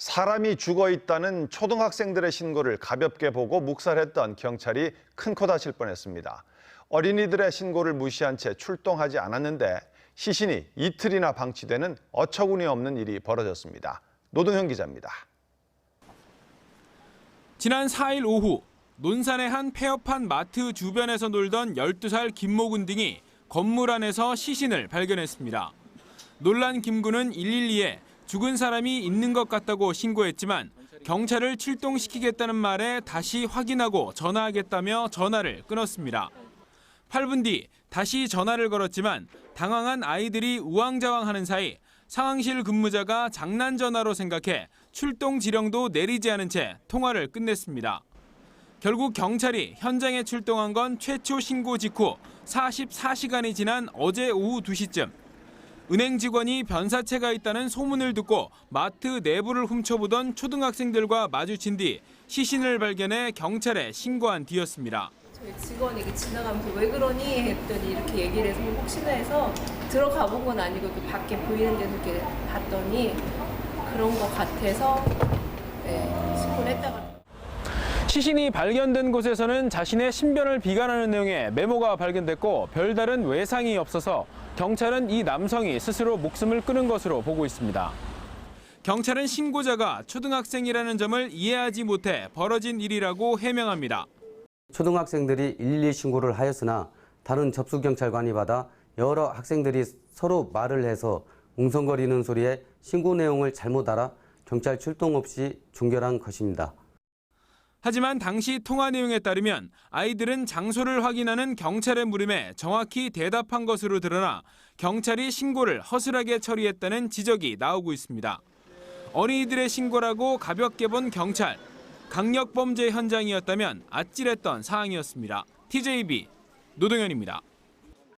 사람이 죽어 있다는 초등학생들의 신고를 가볍게 보고 묵살했던 경찰이 큰 코 다칠 뻔했습니다. 어린이들의 신고를 무시한 채 출동하지 않았는데 시신이 이틀이나 방치되는 어처구니 없는 일이 벌어졌습니다. 노동현 기자입니다. 지난 4일 오후 논산의 한 폐업한 마트 주변에서 놀던 12살 김모군 등이 건물 안에서 시신을 발견했습니다. 놀란 김군은 112에 죽은 사람이 있는 것 같다고 신고했지만 경찰을 출동시키겠다는 말에 다시 확인하고 전화하겠다며 전화를 끊었습니다. 8분 뒤 다시 전화를 걸었지만 당황한 아이들이 우왕좌왕하는 사이 상황실 근무자가 장난 전화로 생각해 출동 지령도 내리지 않은 채 통화를 끝냈습니다. 결국 경찰이 현장에 출동한 건 최초 신고 직후 44시간이 지난 어제 오후 2시쯤 은행 직원이 변사체가 있다는 소문을 듣고 마트 내부를 훔쳐보던 초등학생들과 마주친 뒤 시신을 발견해 경찰에 신고한 뒤였습니다. 저희 직원이 지나가면서 왜 그러니 했더니 이렇게 얘기를 해서 혹시나 해서 들어가 본 건 아니고 그 밖에 보이는 데서 이렇게 봤더니 그런 것 같아서 네, 신고를 했다가 시신이 발견된 곳에서는 자신의 신변을 비관하는 내용의 메모가 발견됐고 별다른 외상이 없어서 경찰은 이 남성이 스스로 목숨을 끊은 것으로 보고 있습니다. 경찰은 신고자가 초등학생이라는 점을 이해하지 못해 벌어진 일이라고 해명합니다. 초등학생들이 112 신고를 하였으나 다른 접수 경찰관이 받아 여러 학생들이 서로 말을 해서 웅성거리는 소리에 신고 내용을 잘못 알아 경찰 출동 없이 종결한 것입니다. 하지만 당시 통화 내용에 따르면 아이들은 장소를 확인하는 경찰의 물음에 정확히 대답한 것으로 드러나 경찰이 신고를 허술하게 처리했다는 지적이 나오고 있습니다. 어린이들의 신고라고 가볍게 본 경찰. 강력 범죄 현장이었다면 아찔했던 사항이었습니다. TJB 노동현입니다.